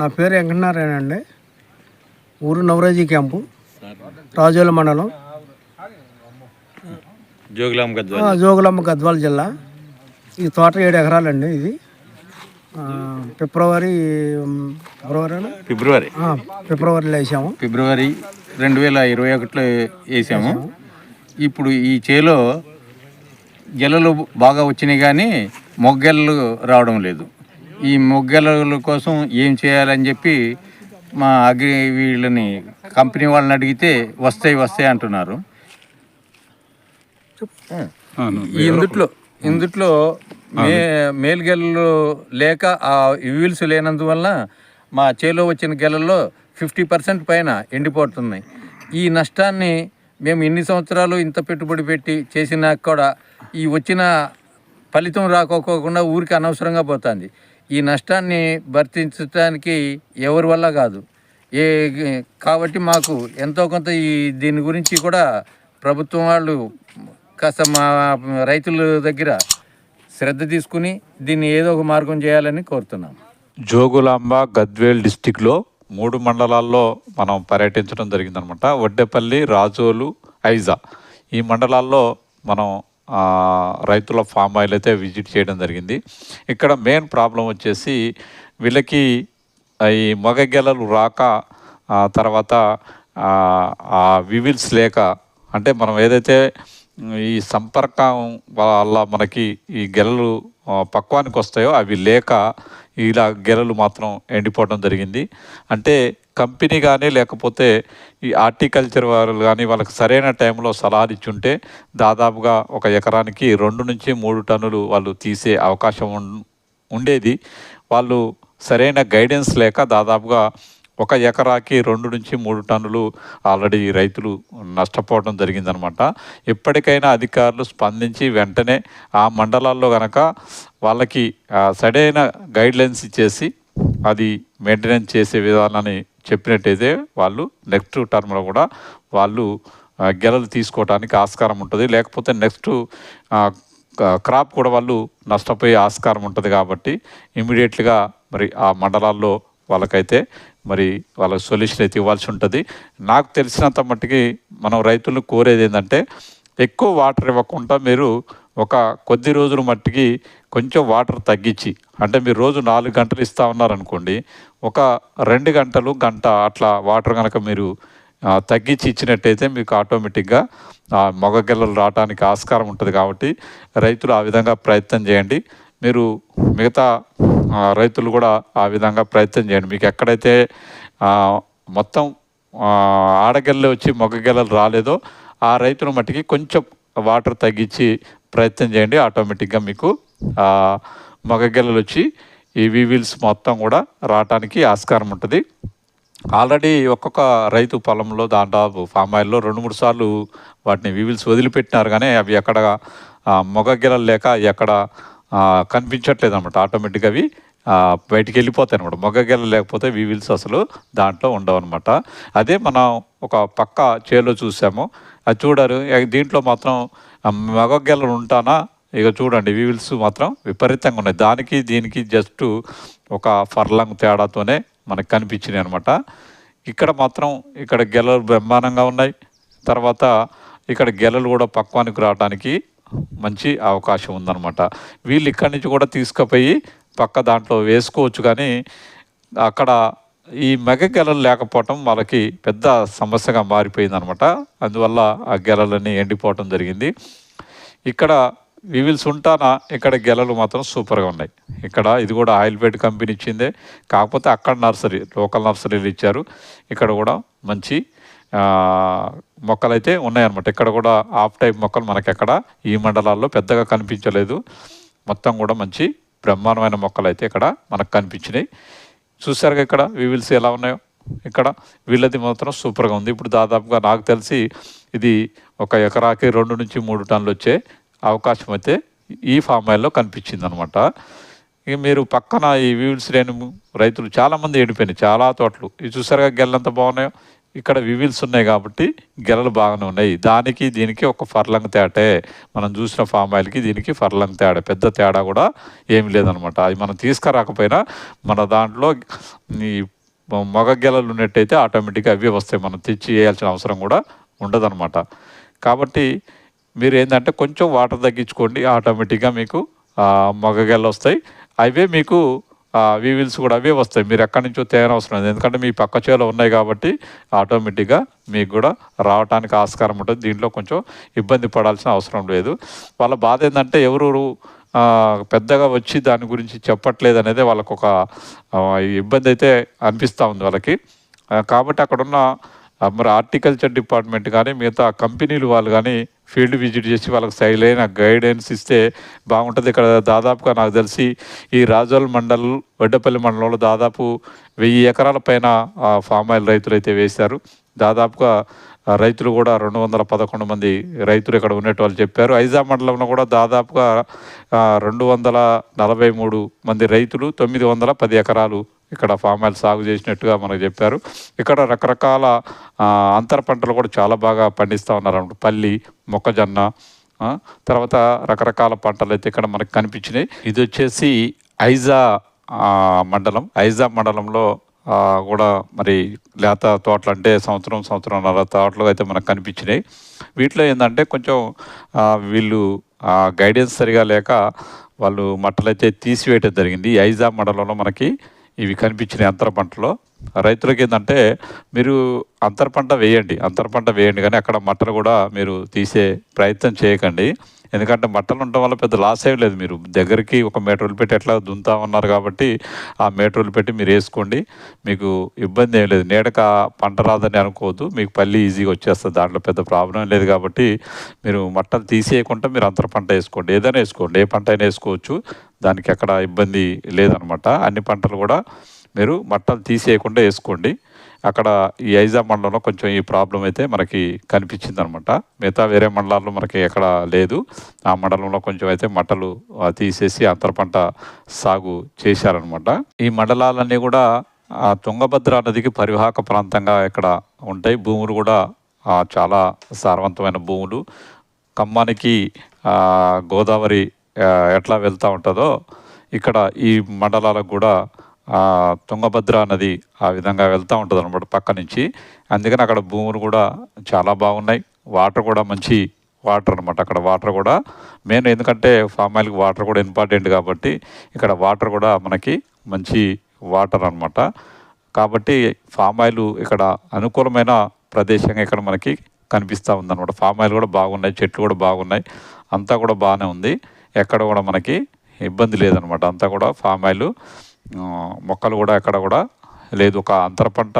నా పేరు వెంకటనారాయణ అండి. ఊరు నవరాజీ క్యాంపు. రాజోల మండలం. జోగులాం గద్వాల. జోగులమ్మ గద్వాల జిల్లా. ఈ తోట ఏడు ఎకరాలండి ఇది. ఫిబ్రవరి ఫిబ్రవరి ఫిబ్రవరి. ఫిబ్రవరిలో వేసాము. ఫిబ్రవరి రెండు వేల ఇరవై ఒకటిలో వేసాము. ఇప్పుడు ఈ చేలో గెలలు బాగా వచ్చినాయి కానీ మొగ్గెలు రావడం లేదు. ఈ మొగ్గెల కోసం ఏం చేయాలని చెప్పి మా అగ్రి వీళ్ళని కంపెనీ వాళ్ళని అడిగితే వస్తాయి వస్తాయి అంటున్నారు. ఈ ఇందుట్లో ఇందుట్లో మే మేలుగెలలు లేక ఆ వీల్స్ లేనందువల్ల మా చేలో వచ్చిన గెలల్లో ఫిఫ్టీ పర్సెంట్ పైన ఎండిపోతున్నాయి. ఈ నష్టాన్ని మేము ఎన్ని సంవత్సరాలు ఇంత పెట్టుబడి పెట్టి చేసినా కూడా ఈ వచ్చిన ఫలితం రాకోకుండా ఊరికి అనవసరంగా పోతుంది. ఈ నష్టాన్ని భర్తించడానికి ఎవరి వల్ల కాదు. ఏ కాబట్టి మాకు ఎంతో కొంత ఈ దీని గురించి కూడా ప్రభుత్వం వాళ్ళు కాస్త మా రైతుల దగ్గర శ్రద్ధ తీసుకుని దీన్ని ఏదో ఒక మార్గం చేయాలని కోరుతున్నాం. జోగులాంబ గద్వేల్ డిస్టిక్లో మూడు మండలాల్లో మనం పర్యటించడం జరిగిందనమాట. వడ్డేపల్లి రాజోలు ఐజా. ఈ మండలాల్లో మనం రైతుల ఫామ్ ఆయిల్ అయితే విజిట్ చేయడం జరిగింది. ఇక్కడ మెయిన్ ప్రాబ్లం వచ్చేసి వీళ్ళకి ఈ మగ గెలలు రాక తర్వాత ఆ, వివిల్స్ లేక అంటే మనం ఏదైతే ఈ సంపర్కం వల్ల మనకి ఈ గెలలు పక్వానికి వస్తాయో అవి లేక ఇలా గెలలు మాత్రం ఎండిపోవడం జరిగింది. అంటే కంపెనీ కానీ లేకపోతే ఈ హార్టికల్చర్ వారు కానీ వాళ్ళకి సరైన టైంలో సలహాలు ఇచ్చుంటే దాదాపుగా ఒక ఎకరానికి రెండు నుంచి మూడు టన్నులు వాళ్ళు తీసే అవకాశం ఉం- ఉండేది. వాళ్ళు సరైన గైడెన్స్ లేక దాదాపుగా ఒక ఎకరాకి రెండు నుంచి మూడు టన్నులు ఆల్రెడీ రైతులు నష్టపోవడం జరిగిందనమాట. ఎప్పటికైనా అధికారులు స్పందించి వెంటనే ఆ మండలాల్లో కనుక వాళ్ళకి సడైన సరైన గైడ్లైన్స్ ఇచ్చేసి అది మెయింటెనెన్స్ చేసే విధానాన్ని చెప్పినట్టయితే వాళ్ళు నెక్స్ట్ టర్మ్లో కూడా వాళ్ళు గెలలు తీసుకోవడానికి ఆస్కారం ఉంటుంది. లేకపోతే నెక్స్ట్ క్రాప్ కూడా వాళ్ళు నష్టపోయే ఆస్కారం ఉంటుంది కాబట్టి ఇమీడియట్గా మరి ఆ మండలాల్లో వాళ్ళకైతే మరి వాళ్ళకి సొల్యూషన్ అయితే ఇవ్వాల్సి ఉంటుంది. నాకు తెలిసినంత మట్టుకి మనం రైతులను కోరేది ఏంటంటే ఎక్కువ వాటర్ ఇవ్వకుండా మీరు ఒక కొద్ది రోజుల మట్టికి కొంచెం వాటర్ తగ్గించి అంటే మీరు రోజు నాలుగు గంటలు ఇస్తా ఉన్నారనుకోండి ఒక రెండు గంటలు గంట అట్లా వాటర్ కనుక మీరు తగ్గించి ఇచ్చినట్టయితే మీకు ఆటోమేటిక్గా మొగగిల్లలు రావడానికి ఆస్కారం ఉంటుంది కాబట్టి రైతులు ఆ విధంగా ప్రయత్నం చేయండి. మీరు మిగతా రైతులు కూడా ఆ విధంగా ప్రయత్నం చేయండి. మీకు ఎక్కడైతే మొత్తం ఆ, వచ్చి మగ రాలేదో ఆ రైతుల మట్టికి కొంచెం వాటర్ తగ్గించి ప్రయత్నం చేయండి. ఆటోమేటిక్గా మీకు ఆ, వచ్చి ఈ వీవిల్స్ మొత్తం కూడా రావటానికి ఆస్కారం ఉంటుంది. ఆల్రెడీ ఒక్కొక్క రైతు పొలంలో దాదాపు ఫామ్ ఆయిల్లో రెండు మూడు సార్లు వాటిని వీవిల్స్ వదిలిపెట్టినారు. కానీ అవి ఎక్కడ ఆ, మొగ గిలలు లేక ఎక్కడ కనిపించట్లేదు అనమాట ఆటోమేటిక్గా అవి బయటికి వెళ్ళిపోతాయి అనమాట మొగ లేకపోతే వివిల్స్ అసలు దాంట్లో ఉండవు అనమాట అదే మనం ఒక పక్క చేలో చూసాము. అది చూడరు. ఇక దీంట్లో మాత్రం ఆ, మగ గెలలు ఉంటానా? ఇక చూడండి వివిల్స్ మాత్రం విపరీతంగా ఉన్నాయి. దానికి దీనికి జస్ట్ ఒక ఫర్లాంగ్ తేడాతోనే మనకు కనిపించినాయి అనమాట ఇక్కడ మాత్రం ఇక్కడ గెలలు బ్రహ్మాండంగా ఉన్నాయి. తర్వాత ఇక్కడ గెలలు కూడా పక్వానికి రావడానికి మంచి అవకాశం ఉందన్నమాట. వీళ్ళు ఇక్కడి నుంచి కూడా తీసుకుపోయి పక్క దాంట్లో వేసుకోవచ్చు కానీ అక్కడ ఈ మెగ గెలలు లేకపోవటం వాళ్ళకి పెద్ద సమస్యగా మారిపోయింది అనమాట అందువల్ల ఆ గెలలన్నీ ఎండిపోవటం జరిగింది. ఇక్కడ వివిల్స్ ఉంటానా ఇక్కడ గెలలు మాత్రం సూపర్గా ఉన్నాయి. ఇక్కడ ఇది కూడా ఆయిల్ బెడ్ కంపెనీ ఇచ్చిందే. కాకపోతే అక్కడ నర్సరీ లోకల్ నర్సరీలు ఇచ్చారు. ఇక్కడ కూడా మంచి మొక్కలు మొక్కలైతే ఉన్నాయన్నమాట. ఇక్కడ కూడా ఆఫ్ టైప్ మొక్కలు మనకి ఎక్కడ ఈ మండలాల్లో పెద్దగా కనిపించలేదు. మొత్తం కూడా మంచి బ్రహ్మాండమైన మొక్కలు అయితే ఇక్కడ మనకు కనిపించినాయి. చూసారుగా ఇక్కడ వివిల్స్ ఎలా ఉన్నాయో? ఇక్కడ వీళ్ళది మాత్రం సూపర్గా ఉంది. ఇప్పుడు దాదాపుగా నాకు తెలిసి ఇది ఒక ఎకరాకి రెండు నుంచి మూడు టన్నులు వచ్చే అవకాశం అయితే ఈ ఫామ్ ఆయిల్లో కనిపించింది అనమాట ఇక మీరు పక్కన ఈ వీల్స్ లేని రైతులు చాలామంది ఎండిపోయినాయి. చాలా తోటలు. ఇవి చూసారుగా గెల్లంత బాగున్నాయో? ఇక్కడ వివిల్స్ ఉన్నాయి కాబట్టి గెలలు బాగానే ఉన్నాయి. దానికి దీనికి ఒక ఫర్లంగ్ తేటే. మనం చూసిన ఫామ్ ఆయిల్కి దీనికి ఫర్లంగ్ తేడా. పెద్ద తేడా కూడా ఏమి లేదనమాట. అది మనం తీసుకురాకపోయినా మన దాంట్లో ఈ మగ గెలలు ఉన్నట్టయితే ఆటోమేటిక్గా అవే వస్తాయి. మనం తెచ్చి వేయాల్సిన అవసరం కూడా ఉండదనమాట. కాబట్టి మీరు ఏంటంటే కొంచెం వాటర్ తగ్గించుకోండి. ఆటోమేటిక్గా మీకు మగ గెలలు వస్తాయి. అవే మీకు వీవిల్స్ కూడా అవే వస్తాయి. మీరు ఎక్కడి నుంచో తేనె అవసరం లేదు. ఎందుకంటే మీ పక్క చేలో ఉన్నాయి కాబట్టి ఆటోమేటిక్గా మీకు కూడా రావడానికి ఆస్కారం ఉంటుంది. దీంట్లో కొంచెం ఇబ్బంది పడాల్సిన అవసరం లేదు. వాళ్ళ బాధ ఏంటంటే ఎవరు పెద్దగా వచ్చి దాని గురించి చెప్పట్లేదు అనేది వాళ్ళకు ఒక ఇబ్బంది అయితే అనిపిస్తూ ఉంది వాళ్ళకి. కాబట్టి అక్కడున్న మరి హార్టికల్చర్ డిపార్ట్మెంట్ కానీ మిగతా కంపెనీలు వాళ్ళు కానీ ఫీల్డ్ విజిట్ చేసి వాళ్ళకి సరైన గైడెన్స్ ఇస్తే బాగుంటుంది. ఇక్కడ దాదాపుగా నాకు తెలిసి ఈ రాజోల్ మండల్ వడ్డపల్లి మండలంలో దాదాపు వెయ్యి ఎకరాల పైన ఫామ్ ఆయిల్ రైతులు అయితే వేశారు. దాదాపుగా రైతులు కూడా రెండు వందల పదకొండు మంది రైతులు ఇక్కడ ఉండేటోళ్ళు వాళ్ళు చెప్పారు. ఐజా మండలంలో కూడా దాదాపుగా రెండు వందల నలభై మూడు మంది రైతులు తొమ్మిది వందల పది ఎకరాలు ఇక్కడ ఫామ్ ఆయిల్ సాగు చేసినట్టుగా మనకు చెప్పారు. ఇక్కడ రకరకాల అంతర పంటలు కూడా చాలా బాగా పండిస్తూ ఉన్నారన్నమాట పల్లి మొక్కజొన్న తర్వాత రకరకాల పంటలు అయితే ఇక్కడ మనకు కనిపించినాయి. ఇది వచ్చేసి ఐజా మండలం. ఐజా మండలంలో కూడా మరి లేత తోటలు అంటే సంవత్సరం సంవత్సరంన్నర తోటలు అయితే మనకు కనిపించినాయి. వీటిలో ఏంటంటే కొంచెం వీళ్ళు గైడెన్స్ సరిగా లేక వాళ్ళు మట్టలైతే తీసివేయటం జరిగింది. ఈ ఐజా మండలంలో మనకి ఇవి కనిపించినాయి అంతర పంటలో. రైతులకి ఏంటంటే మీరు అంతర పంట వేయండి అంతర పంట వేయండి కానీ అక్కడ మట్టలు కూడా మీరు తీసే ప్రయత్నం చేయకండి. ఎందుకంటే మట్టలు ఉండటం వల్ల పెద్ద లాస్ ఏం లేదు మీరు. దగ్గరికి ఒక మీటర్లు పెట్టి ఎట్లా దుంతా ఉన్నారు కాబట్టి ఆ మీటర్లు పెట్టి మీరు వేసుకోండి. మీకు ఇబ్బంది ఏం లేదు. నీడక పంట రాదని అనుకోవద్దు. మీకు పల్లి ఈజీగా వచ్చేస్తుంది. దాంట్లో పెద్ద ప్రాబ్లం లేదు కాబట్టి మీరు మట్టలు తీసేయకుండా మీరు అంతర పంట వేసుకోండి. ఏదైనా వేసుకోండి. ఏ పంట అయినా వేసుకోవచ్చు. దానికి అక్కడ ఇబ్బంది లేదనమాట. అన్ని పంటలు కూడా మీరు మట్టలు తీసేయకుండా వేసుకోండి. అక్కడ ఈ ఐజా మండలంలో కొంచెం ఈ ప్రాబ్లం అయితే మనకి కనిపించింది అనమాట మిగతా వేరే మండలాల్లో మనకి ఎక్కడ లేదు. ఆ మండలంలో కొంచెం అయితే మట్టలు తీసేసి అంతర పంట సాగు చేశారనమాట. ఈ మండలాలన్నీ కూడా ఆ తుంగభద్ర నదికి పరివాహక ప్రాంతంగా ఇక్కడ ఉంటాయి. భూములు కూడా చాలా సారవంతమైన భూములు. ఖమ్మానికి గోదావరి ఎట్లా వెళ్తూ ఉంటుందో ఇక్కడ ఈ మండలాలకు కూడా తుంగభద్ర నది ఆ విధంగా వెళ్తూ ఉంటుంది అనమాట పక్క నుంచి. అందుకని అక్కడ భూములు కూడా చాలా బాగున్నాయి. వాటర్ కూడా మంచి వాటర్ అనమాట అక్కడ వాటర్ కూడా మెయిన్ ఎందుకంటే ఫామ్ ఆయిల్కి వాటర్ కూడా ఇంపార్టెంట్ కాబట్టి ఇక్కడ వాటర్ కూడా మనకి మంచి వాటర్ అనమాట కాబట్టి ఫామ్ ఆయిల్ ఇక్కడ అనుకూలమైన ప్రదేశంగా ఇక్కడ మనకి కనిపిస్తూ ఉందన్నమాట. ఫామ్ ఆయిల్ కూడా బాగున్నాయి. చెట్లు కూడా బాగున్నాయి. అంతా కూడా బాగానే ఉంది. ఎక్కడ కూడా మనకి ఇబ్బంది లేదనమాట అంతా కూడా ఫామ్ ఆయిల్ మొక్కలు కూడా ఎక్కడ కూడా లేదు. ఒక అంతర పంట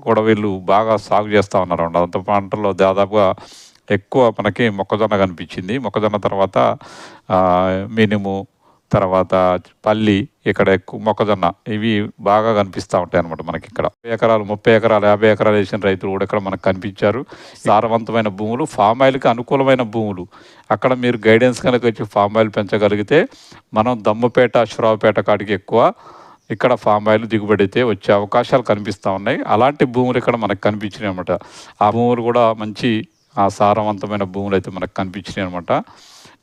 కూడా వీళ్ళు బాగా సాగు చేస్తూ ఉన్నారు. అన్నమాట. అంతర పంటలో దాదాపుగా ఎక్కువ మనకి మొక్కజొన్న కనిపించింది. మొక్కజొన్న తర్వాత మినుము తర్వాత పల్లి ఇక్కడ ఎక్కువ మొక్కజొన్న ఇవి బాగా కనిపిస్తూ ఉంటాయి అనమాట మనకి ఇక్కడ. ఎకరాలు ముప్పై ఎకరాలు యాభై ఎకరాలు వేసిన రైతులు కూడా ఇక్కడ మనకు కనిపించారు. సారవంతమైన భూములు ఫామ్ ఆయిల్కి అనుకూలమైన భూములు. అక్కడ మీరు గైడెన్స్ కనుక వచ్చి ఫామ్ ఆయిల్ పెంచగలిగితే మనం దమ్మపేట అశ్వరావుపేట కాడికి ఎక్కువ ఇక్కడ ఫామ్ ఆయిల్ దిగుబడి అయితే వచ్చే అవకాశాలు కనిపిస్తూ ఉన్నాయి. అలాంటి భూములు ఇక్కడ మనకు కనిపించినాయి అనమాట ఆ భూములు కూడా మంచి ఆ సారవంతమైన భూములు అయితే మనకు కనిపించినాయి అనమాట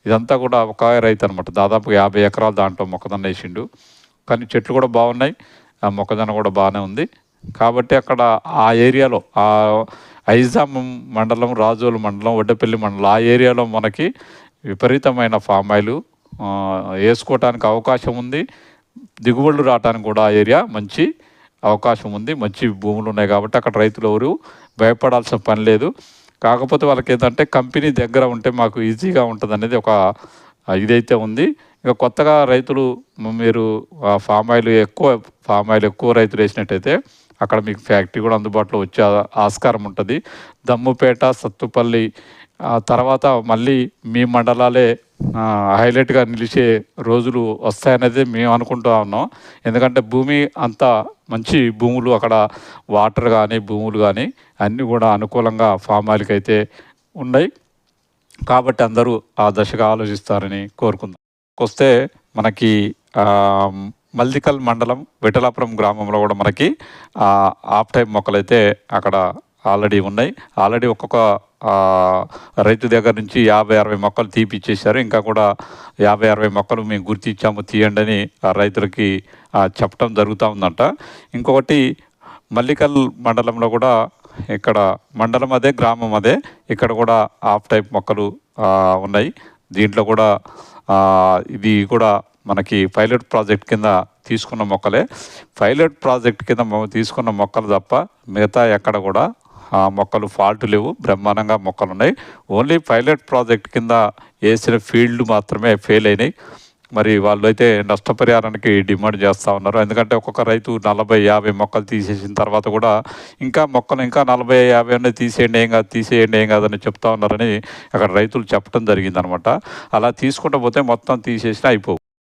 ఇదంతా కూడా ఒక రైతు అనమాట దాదాపు యాభై ఎకరాలు దాంట్లో మొక్కజొన్న వేసిండు. కానీ చెట్లు కూడా బాగున్నాయి. ఆ మొక్కజొన్న కూడా బాగానే ఉంది. కాబట్టి అక్కడ ఆ ఏరియాలో ఆ ఐజాం మండలం రాజోలు మండలం వడ్డపల్లి మండలం ఆ ఏరియాలో మనకి విపరీతమైన ఫామ్ ఆయిల్ వేసుకోవటానికి అవకాశం ఉంది. దిగుబడులు రావడానికి కూడా ఆ ఏరియా మంచి అవకాశం ఉంది. మంచి భూములు ఉన్నాయి కాబట్టి అక్కడ రైతులు ఎవరు భయపడాల్సిన పని లేదు. కాకపోతే వాళ్ళకి ఏంటంటే కంపెనీ దగ్గర ఉంటే మాకు ఈజీగా ఉంటుంది అనేది ఒక ఇదైతే ఉంది. ఇంకా కొత్తగా రైతులు మీరు ఆ, ఫామ్ ఆయిల్ ఎక్కువ ఫామ్ ఆయిల్ ఎక్కువ రైతులు వేసినట్టయితే అక్కడ మీకు ఫ్యాక్టరీ కూడా అందుబాటులో వచ్చే ఆస్కారం ఉంటుంది. దమ్ముపేట సత్తుపల్లి తర్వాత మళ్ళీ మీ మండలాలే హైలైట్గా నిలిచే రోజులు వస్తాయనేది మేము అనుకుంటూ ఉన్నాం. ఎందుకంటే భూమి అంత మంచి భూములు అక్కడ వాటర్ కానీ భూములు కానీ అన్నీ కూడా అనుకూలంగా ఫామ్ ఆయిల్కి అయితే ఉన్నాయి. కాబట్టి అందరూ ఆ దశగా ఆలోచిస్తారని కోరుకుందాం. వస్తే మనకి మల్దికల్ మండలం విఠలాపురం గ్రామంలో కూడా మనకి ఆఫ్ టైం మొక్కలైతే అక్కడ ఆల్రెడీ ఉన్నాయి. ఆల్రెడీ ఒక్కొక్క రైతు దగ్గర నుంచి యాభై అరవై మొక్కలు తీపిచ్చేశారు. ఇంకా కూడా యాభై అరవై మొక్కలు మేము గుర్తించాము తీయండి అని ఆ రైతులకి చెప్పడం జరుగుతూ ఉందంట. ఇంకొకటి మల్లికల్ మండలంలో కూడా ఇక్కడ మండలం అదే గ్రామం అదే ఇక్కడ కూడా ఆఫ్ టైప్ మొక్కలు ఉన్నాయి. దీంట్లో కూడా ఇది కూడా మనకి పైలట్ ప్రాజెక్ట్ కింద తీసుకున్న మొక్కలే. పైలట్ ప్రాజెక్ట్ కింద తీసుకున్న మొక్కలు తప్ప మిగతా ఎక్కడ కూడా మొక్కలు ఫాల్ట్ లేవు బ్రహ్మాండంగా మొక్కలు ఉన్నాయి ఓన్లీ పైలట్ ప్రాజెక్ట్ కింద వేసిన ఫీల్డ్ మాత్రమే ఫెయిల్ అయినాయి. మరి వాళ్ళు అయితే నష్టపరిహారానికి డిమాండ్ చేస్తూ ఉన్నారు. ఎందుకంటే ఒక్కొక్క రైతు నలభై యాభై మొక్కలు తీసేసిన తర్వాత కూడా ఇంకా మొక్కలు ఇంకా నలభై యాభై అనేది తీసేయండి ఏం కాదు తీసేయండి ఏం కాదని చెప్తా ఉన్నారని అక్కడ రైతులు చెప్పడం జరిగిందనమాట. అలా తీసుకుంటూ పోతే మొత్తం తీసేసినా అయిపోవు